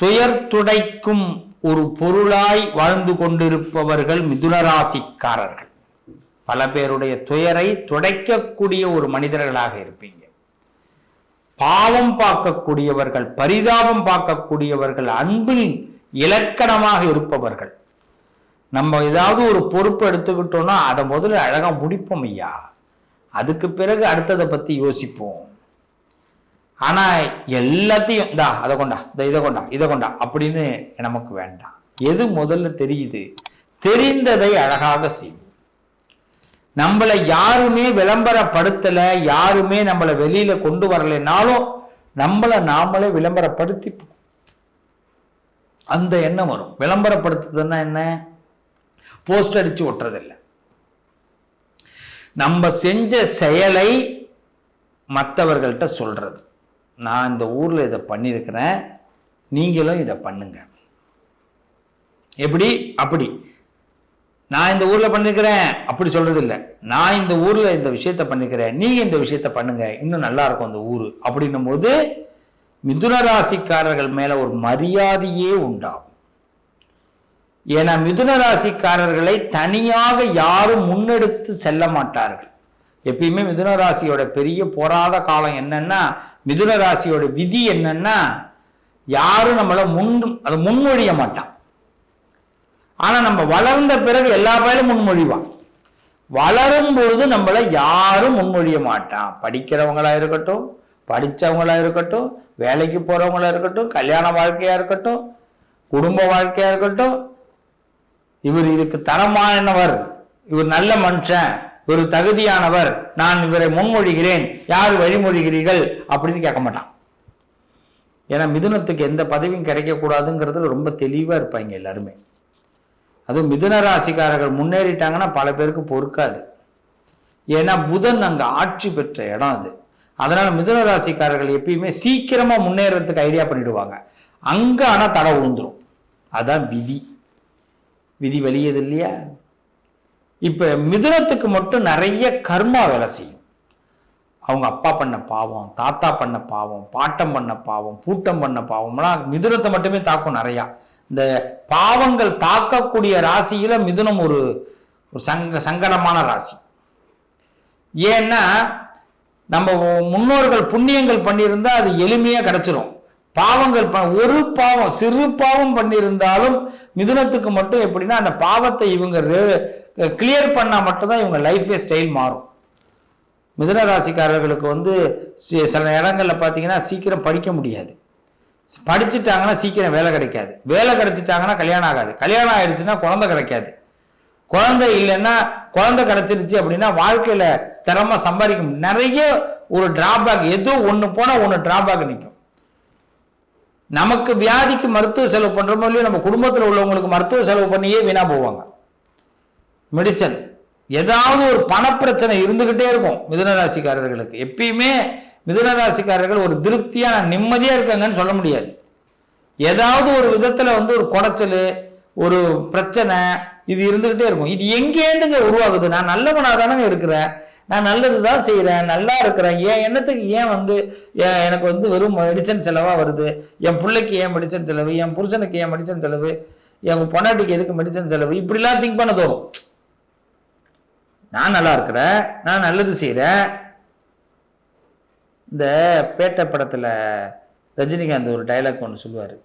துயர் துடைக்கும் ஒரு பொருளாய் வாழ்ந்து கொண்டிருப்பவர்கள் மிதுனராசிக்காரர்கள். பல பேருடைய துயரை துடைக்கக்கூடிய ஒரு மனிதர்களாக இருப்பீங்க. பாவம் பார்க்கக்கூடியவர்கள் பரிதாபம் பார்க்கக்கூடியவர்கள் அன்பில் இலக்கணமாக இருப்பவர்கள். நம்ம ஏதாவது ஒரு பொறுப்பு எடுத்துக்கிட்டோம்னா அதை முதல்ல அழகாக முடிப்போம் ஐயா. அதுக்கு பிறகு அடுத்ததை பற்றி யோசிப்போம். ஆனா எல்லாத்தையும் இந்தா அதை கொண்டா இந்த இதை கொண்டா இதை கொண்டா அப்படின்னு நமக்கு வேண்டாம். எது முதல்ல தெரியுது? தெரிந்ததை அழகாக செய்யும் நம்மளை யாருமே விளம்பரப்படுத்தல யாருமே நம்மளை வெளியில கொண்டு வரலைனாலும் நம்மளை நாமளே விளம்பரப்படுத்தி அந்த எண்ணம் வரும். விளம்பரப்படுத்துதுன்னா என்ன? போஸ்ட் அடிச்சு ஒட்டுறதில்லை. நம்ம செஞ்ச செயலை மற்றவர்கள்ட்ட சொல்றது. நான் இந்த ஊரில் இதை பண்ணியிருக்கிறேன் நீங்களும் இதை பண்ணுங்க. எப்படி? அப்படி. நான் இந்த ஊரில் பண்ணிருக்கிறேன் அப்படி சொல்கிறது இல்லை நான் இந்த ஊரில் இந்த விஷயத்த பண்ணிக்கிறேன் நீங்கள் இந்த விஷயத்த பண்ணுங்க இன்னும் நல்லா இருக்கும் அந்த ஊர். அப்படின்னும் போது மிதுன ராசிக்காரர்கள் மேலே ஒரு மரியாதையே உண்டாகும். ஏன்னா மிதுன ராசிக்காரர்களை தனியாக யாரும் முன்னெடுத்து செல்ல மாட்டார்கள். எப்பயுமே மிதுன ராசியோட பெரிய போராத காலம் என்னன்னா மிதுன ராசியோட விதி என்னன்னா யாரும் நம்மளை முன் அதை முன்மொழிய மாட்டான். ஆனா நம்ம வளர்ந்த பிறகு எல்லா பேரும் முன்மொழிவான் வளரும் பொழுது நம்மளை யாரும் முன்மொழிய மாட்டான். படிக்கிறவங்களா இருக்கட்டும் படித்தவங்களா இருக்கட்டும் வேலைக்கு போறவங்களா இருக்கட்டும் கல்யாண வாழ்க்கையா இருக்கட்டும் குடும்ப வாழ்க்கையா இருக்கட்டும் இவர் இதுக்கு தரமானவர் இவர் நல்ல மனுஷன். ஒரு தகுதியானவர் நான் இவரை முன்மொழிகிறேன் யார் வழிமொழிகிறீர்கள் அப்படின்னு கேட்க மாட்டான். ஏன்னா மிதுனத்துக்கு எந்த பதவியும் கிடைக்கக்கூடாதுங்கிறதுல ரொம்ப தெளிவாக இருப்பாங்க எல்லாருமே. அதுவும் மிதுன ராசிக்காரர்கள் முன்னேறிட்டாங்கன்னா பல பேருக்கு பொறுக்காது. ஏன்னா புதன் அங்கே ஆட்சி பெற்ற இடம் அது. அதனால மிதுன ராசிக்காரர்கள் எப்பயுமே சீக்கிரமாக முன்னேறதுக்கு ஐடியா பண்ணிடுவாங்க. அங்கே ஆனால் தடை உழுந்துடும் அதான் விதி. விதி வலியது இல்லையா? இப்போ மிதுனத்துக்கு மட்டும் நிறைய கர்மா வேலை செய்யும். அவங்க அப்பா பண்ண பாவம் தாத்தா பண்ண பாவம் பாட்டம் பண்ண பாவம் பூட்டம் பண்ண பாவம்லாம் மிதுனத்தை மட்டுமே தாக்கும் நிறையா. இந்த பாவங்கள் தாக்கக்கூடிய ராசியில மிதுனம் ஒரு ஒரு சங்க சங்கடமான ராசி. ஏன்னா நம்ம முன்னோர்கள் புண்ணியங்கள் பண்ணியிருந்தா அது எளிமையாக கிடைச்சிரும். பாவங்கள் ப- ஒரு பாவம் சிறு பாவம் பண்ணியிருந்தாலும் மிதுனத்துக்கு மட்டும் எப்படின்னா அந்த பாவத்தை இவங்க கிளியர் பண்ணால் மட்டும்தான் இவங்க லைஃபே ஸ்டைல் மாறும். மிதன ராசிக்காரர்களுக்கு வந்து சில இடங்களில் பார்த்தீங்கன்னா சீக்கிரம் படிக்க முடியாது. படிச்சுட்டாங்கன்னா சீக்கிரம் வேலை கிடைக்காது. வேலை கிடைச்சிட்டாங்கன்னா கல்யாணம் ஆகாது. கல்யாணம் ஆயிடுச்சுன்னா குழந்தை கிடைக்காது. குழந்தை இல்லைன்னா குழந்தை கிடைச்சிருச்சு அப்படின்னா வாழ்க்கையில் ஸ்திரமாக சம்பாதிக்க முடியும் நிறைய ஒரு டிராபேக் ஏதோ ஒன்று போனால் ஒன்று டிராபேக் நிற்கும் நமக்கு வியாதிக்கு மருத்துவ செலவு பண்ணுறோமோ இல்லையோ நம்ம குடும்பத்தில் உள்ளவங்களுக்கு மருத்துவ செலவு பண்ணியே வீணாக போவாங்க. மெடிசன் ஏதாவது ஒரு பணப்பிரச்சனை இருந்துகிட்டே இருக்கும் மிதுன ராசிக்காரர்களுக்கு எப்பயுமே மிதுன ராசிக்காரர்கள் ஒரு திருப்தியாக நான் நிம்மதியாக இருக்காங்கன்னு சொல்ல முடியாது. ஏதாவது ஒரு விதத்தில் வந்து ஒரு குடைச்சல் ஒரு பிரச்சனை இது இருந்துகிட்டே இருக்கும். இது எங்கேருந்துங்க உருவாகுது? நான் நல்லவனாக தானங்க இருக்கிறேன். நான் நல்லது தான் செய்கிறேன் நல்லா இருக்கிறேன். ஏன் என்னத்துக்கு ஏன் வந்து எனக்கு வந்து வெறும் மெடிசன் செலவாக வருது? என் பிள்ளைக்கு ஏன் மெடிசன் செலவு? என் புருஷனுக்கு ஏன் மெடிசன் செலவு? என் பொண்டாட்டிக்கு எதுக்கு மெடிசன் செலவு? இப்படிலாம் திங்க் பண்ண தோணும். நான் நல்லா இருக்கிறேன் நான் நல்லது செய்கிறேன் இந்த பேட்டை படத்தில் ரஜினிகாந்த் ஒரு டைலாக் ஒன்று சொல்லுவார்.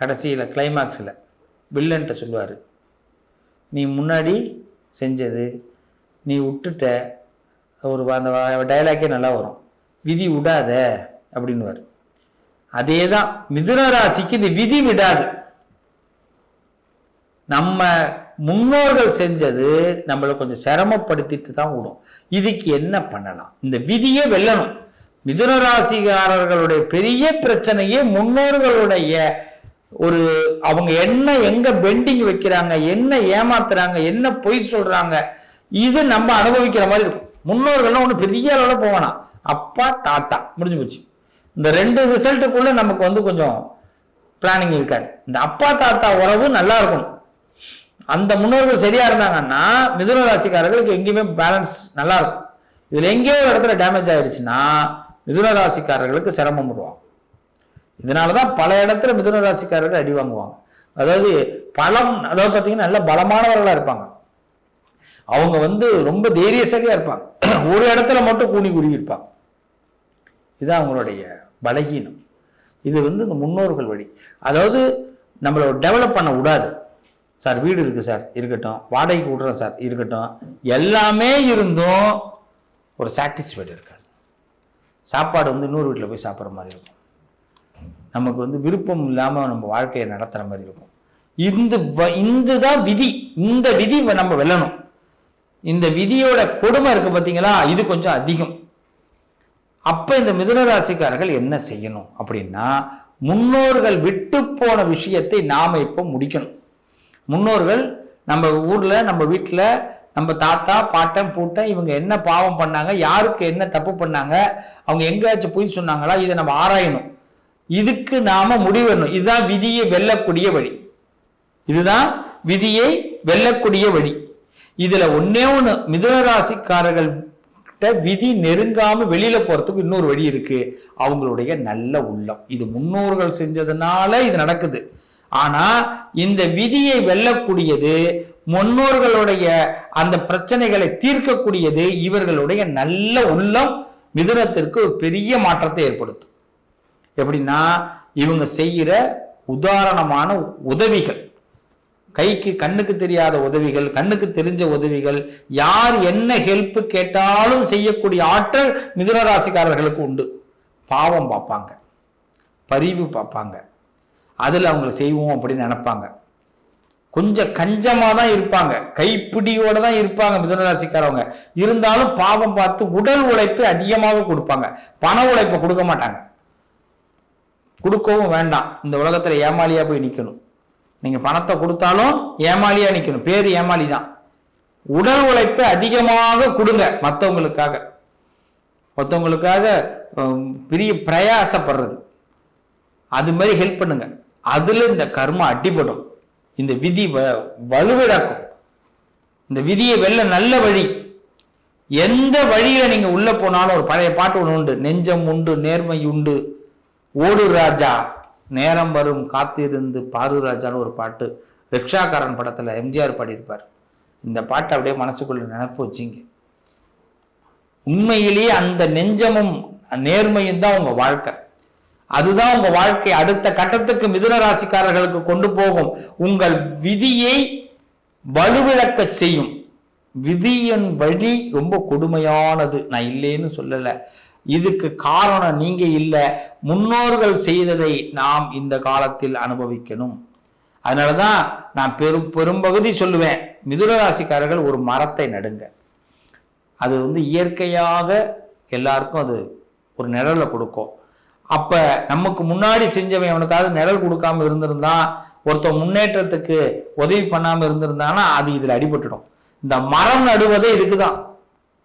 கடைசியில் கிளைமாக்ஸில் வில்லன்ட்ட சொல்லுவார். நீ முன்னாடி செஞ்சது நீ விட்டுட்ட. ஒரு அந்த டைலாக்கே நல்லா வரும். விதி விடாத அப்படின்வார் அதே தான் மிதுன ராசிக்கு இந்த விதி விடாது. நம்ம முன்னோர்கள் செஞ்சது நம்மளை கொஞ்சம் சிரமப்படுத்திட்டு தான் விடும் இதுக்கு என்ன பண்ணலாம்? இந்த விதியே வெல்லணும். மிதுன ராசிகாரர்களுடைய பெரிய பிரச்சனையே முன்னோர்களுடைய ஒரு அவங்க என்ன எங்க பெண்டிங் வைக்கிறாங்க என்ன ஏமாத்துறாங்க என்ன பொய் சொல்றாங்க இது நம்ம அனுபவிக்கிற மாதிரி இருக்கும். முன்னோர்கள்லாம் ஒண்ணு பெரிய அளவில் போவானா அப்பா தாத்தா முடிஞ்சு போச்சு. இந்த ரெண்டு ரிசல்ட்டுக்குள்ள நமக்கு வந்து கொஞ்சம் பிளானிங் இருக்காது. இந்த அப்பா தாத்தா உறவு நல்லா இருக்கணும். அந்த முன்னோர்கள் சரியா இருந்தாங்கன்னா மிதுன ராசிக்காரர்களுக்கு எங்கேயுமே பேலன்ஸ் நல்லா இருக்கும் இதுல எங்கேயோ ஒரு இடத்துல டேமேஜ் ஆயிடுச்சுன்னா மிதுன ராசிக்காரர்களுக்கு சிரமம் விடுவாங்க இதனாலதான் பல இடத்துல மிதுன ராசிக்காரர்கள் அடி வாங்குவாங்க. அதாவது பலம் அதாவது பார்த்தீங்கன்னா நல்ல பலமானவர்களா இருப்பாங்க. அவங்க வந்து ரொம்ப தைரியசாலியா இருப்பாங்க. ஒரு இடத்துல மட்டும் கூனி குறுகி இருப்பாங்க. இதுதான் அவங்களுடைய பலகீனம். இது வந்து இந்த முன்னோர்கள் வழி. அதாவது நம்மளை டெவலப் பண்ண விடாது. சார் வீடு இருக்குது சார் இருக்கட்டும். வாடகைக்கு விட்றோம் சார் இருக்கட்டும். எல்லாமே இருந்தும் ஒரு சாட்டிஸ்ஃபைடு இருக்காது. சாப்பாடு வந்து நூறு வீட்டில் போய் சாப்பிட்ற மாதிரி இருக்கும். நமக்கு வந்து விருப்பம் இல்லாமல் நம்ம வாழ்க்கையை நடத்துகிற மாதிரி இருக்கும். இந்த வ- இந்த தான் விதி. இந்த விதி நம்ம வெல்லணும். இந்த விதியோட கொடுமை இருக்கு பார்த்தீங்களா இது கொஞ்சம் அதிகம். அப்போ இந்த மிதுன ராசிக்காரர்கள் என்ன செய்யணும் அப்படின்னா முன்னோர்கள் விட்டு போன விஷயத்தை நாம் இப்போ முடிக்கணும். முன்னோர்கள் நம்ம ஊர்ல நம்ம வீட்டில் நம்ம தாத்தா பாட்டன் பூட்டன் இவங்க என்ன பாவம் பண்ணாங்க யாருக்கு என்ன தப்பு பண்ணாங்க அவங்க எங்கேயாச்சும் பொய் சொன்னாங்களா இதை நம்ம ஆராயணும். இதுக்கு நாம முடிவெண்ணும் இதுதான் விதியை வெல்லக்கூடிய வழி. இதுதான் விதியை வெல்லக்கூடிய வழி. இதுல ஒன்னே ஒண்ணு மிதுனராசிக்காரர்கள் கிட்ட விதி நெருங்காம வெளியில போறதுக்கு இன்னொரு வழி இருக்கு. அவங்களுடைய நல்ல உள்ளம். இது முன்னோர்கள் செஞ்சதுனால இது நடக்குது. ஆனா இந்த விதியை வெல்லக்கூடியது முன்னோர்களுடைய அந்த பிரச்சனைகளை தீர்க்கக்கூடியது இவர்களுடைய நல்ல உள்ளம் மிதுனத்திற்கு ஒரு பெரிய மாற்றத்தை ஏற்படுத்தும். எப்படின்னா இவங்க செய்கிற உதாரணமான உதவிகள் கைக்கு கண்ணுக்கு தெரியாத உதவிகள் கண்ணுக்கு தெரிஞ்ச உதவிகள் யார் என்ன ஹெல்ப் கேட்டாலும் செய்யக்கூடிய ஆற்றல் மிதுன ராசிக்காரர்களுக்கு உண்டு. பாவம் பார்ப்பாங்க பரிவு பார்ப்பாங்க. அதில் அவங்கள செய்வோம் அப்படின்னு நினைப்பாங்க. கொஞ்சம் கஞ்சமாக தான் இருப்பாங்க. கைப்பிடியோடு தான் இருப்பாங்க மிதனராசிக்காரவங்க. இருந்தாலும் பாவம் பார்த்து உடல் உழைப்பு அதிகமாக கொடுப்பாங்க. பண உழைப்பை கொடுக்க மாட்டாங்க. கொடுக்கவும் வேண்டாம். இந்த உலகத்தில் ஏமாலியாக போய் நிற்கணும் நீங்கள் பணத்தை கொடுத்தாலும் ஏமாலியாக நிற்கணும் பேர் ஏமாளி தான். உடல் உழைப்பை அதிகமாக கொடுங்க மற்றவங்களுக்காக மற்றவங்களுக்காக பெரிய பிரயாசப்படுறது. அது மாதிரி ஹெல்ப் பண்ணுங்கள் அதுல இந்த கர்மா அடிபடும். இந்த விதி வ- வலுவிழக்கும். இந்த விதியை வெல்ல நல்ல வழி. எந்த வழியில நீங்க உள்ள போனாலும் ஒரு பழைய பாட்டு ஒன்று உண்டு. நெஞ்சம் உண்டு நேர்மை உண்டு. ஓடு ராஜா நேரம் வரும் காத்திருந்து பாரு ராஜான்னு ஒரு பாட்டு. ரிக்ஷாக்காரன் படத்துல எம்ஜிஆர் பாடியிருப்பார். இந்த பாட்டை அப்படியே மனசுக்குள்ள நினைப்பு வச்சிங்க. உண்மையிலேயே அந்த நெஞ்சமும் நேர்மையும் தான் உங்க வாழ்க்கை. அதுதான் உங்க வாழ்க்கை. அடுத்த கட்டத்துக்கு மிதுன ராசிக்காரர்களுக்கு கொண்டு போகும். உங்கள் விதியை வலுவிழக்க செய்யும். விதியின் வழி ரொம்ப கொடுமையானது. நான் இல்லைன்னு சொல்லல. இதுக்கு காரணம் நீங்க இல்ல. முன்னோர்கள் செய்ததை நாம் இந்த காலத்தில் அனுபவிக்கணும். அதனாலதான் நான் பெரும் பெரும்பகுதி சொல்லுவேன். மிதுன ராசிக்காரர்கள் ஒரு மரத்தை நடுங்க. அது வந்து இயற்கையாக எல்லாருக்கும் அது ஒரு நிழலை கொடுக்கும். அப்ப நமக்கு முன்னாடி செஞ்சவன் அவனுக்காவது நிழல் கொடுக்காம இருந்திருந்தான் ஒருத்தன் முன்னேற்றத்துக்கு உதவி பண்ணாம இருந்திருந்தானா அது இதுல அடிபட்டுடும். இந்த மரம் நடுவதே இதுக்குதான்.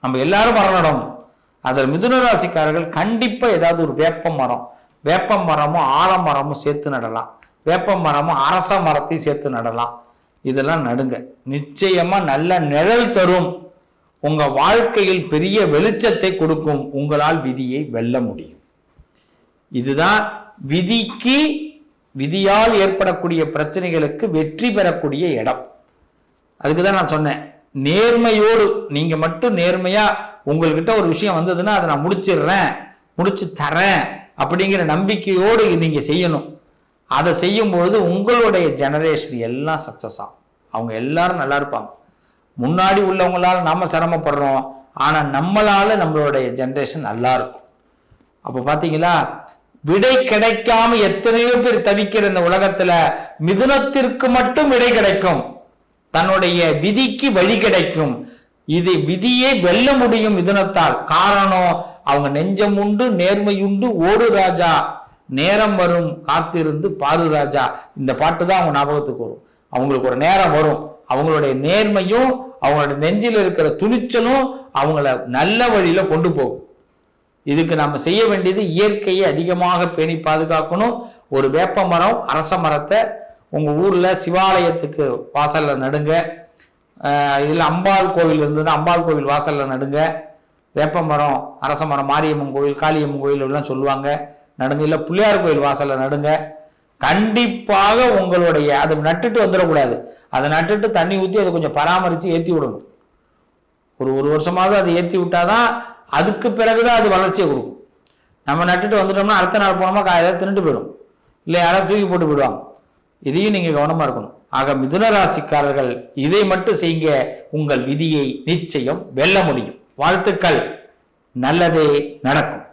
நம்ம எல்லாரும் மரம் நடணும். அதில் மிதுன ராசிக்காரர்கள் கண்டிப்பா ஏதாவது ஒரு வேப்ப மரம் வேப்ப மரமும் ஆலமரமும் சேர்த்து நடலாம். வேப்ப மரமும் அரச மரத்தையும் சேர்த்து நடலாம். இதெல்லாம் நடுங்க. நிச்சயமா நல்ல நிழல் தரும். உங்க வாழ்க்கையில் பெரிய வெளிச்சத்தை கொடுக்கும். உங்களால் விதியை வெல்ல முடியும். இதுதான் விதிக்கு விதியால் ஏற்படக்கூடிய பிரச்சனைகளுக்கு வெற்றி பெறக்கூடிய இடம். அதுக்கு தான் நான் சொன்னேன். நேர்மையோடு நீங்க மட்டும் நேர்மையா உங்கள்கிட்ட ஒரு விஷயம் வந்ததுன்னா அதை நான் முடிச்சிடுறேன் முடிச்சு தரேன் அப்படிங்கிற நம்பிக்கையோடு நீங்க செய்யணும். அதை செய்யும்பொழுது உங்களுடைய ஜெனரேஷன் எல்லாம் சக்சஸ் ஆகும். அவங்க எல்லாரும் நல்லா இருப்பாங்க. முன்னாடி உள்ளவங்களால நாம சிரமப்படுறோம். ஆனா நம்மளால நம்மளுடைய ஜென்ரேஷன் நல்லா இருக்கும். அப்போ பார்த்தீங்களா விடை கிடைக்காம எத்தனையோ பேர் தவிக்கிற இந்த உலகத்துல மிதுனத்திற்கு மட்டும் விடை கிடைக்கும். தன்னுடைய விதிக்கு வழி கிடைக்கும். இது விதியை வெல்ல முடியும் மிதுனத்தால். காரணம் அவங்க நெஞ்சம் உண்டு நேர்மையுண்டு ஓடு ராஜா. நேரம் வரும் காத்திருந்து பாரு ராஜா. இந்த பாட்டு தான் அவங்க ஞாபகத்துக்கு வரும். அவங்களுக்கு ஒரு நேரம் வரும். அவங்களுடைய நேர்மையும் அவங்களுடைய நெஞ்சில் இருக்கிற துணிச்சலும் அவங்கள நல்ல வழியில கொண்டு போகும். இதுக்கு நம்ம செய்ய வேண்டியது இயற்கையை அதிகமாக பேணி பாதுகாக்கணும். ஒரு வேப்ப மரம் அரச மரத்தை உங்கள் ஊரில் சிவாலயத்துக்கு வாசலில் நடுங்க. இதில் அம்பாள் கோவில் இருந்ததுன்னா அம்பாள் கோவில் வாசலில் நடுங்க. வேப்ப மரம் அரச மரம் மாரியம்மன் கோவில் காளியம்மன் கோவில் எல்லாம் சொல்லுவாங்க. நடுங்க. இல்லை பிள்ளையார் கோயில் வாசலில் நடுங்க. கண்டிப்பாக உங்களுடைய அதை நட்டுட்டு வந்துடக்கூடாது. அதை நட்டுட்டு தண்ணி ஊற்றி அதை கொஞ்சம் பராமரித்து ஏற்றி விடணும். ஒரு ஒரு வருஷமாவது அதை ஏற்றி விட்டாதான் அதுக்கு பிறகுதான் அது வளர்ச்சியை கொடுக்கும். நம்ம நட்டுட்டு வந்துட்டோம்னா அடுத்த நாள் போனோமா காலையில் தின்னுட்டு போயிடும். இல்லை யாராவது தூக்கி போட்டு போயிடுவாங்க. இதையும் நீங்கள் கவனமாக இருக்கணும். ஆக மிதுன ராசிக்காரர்கள் இதை மட்டும் செய்யுங்க. உங்கள் விதியை நிச்சயம் வெல்ல முடியும். வாழ்த்துக்கள். நல்லதே நடக்கும்.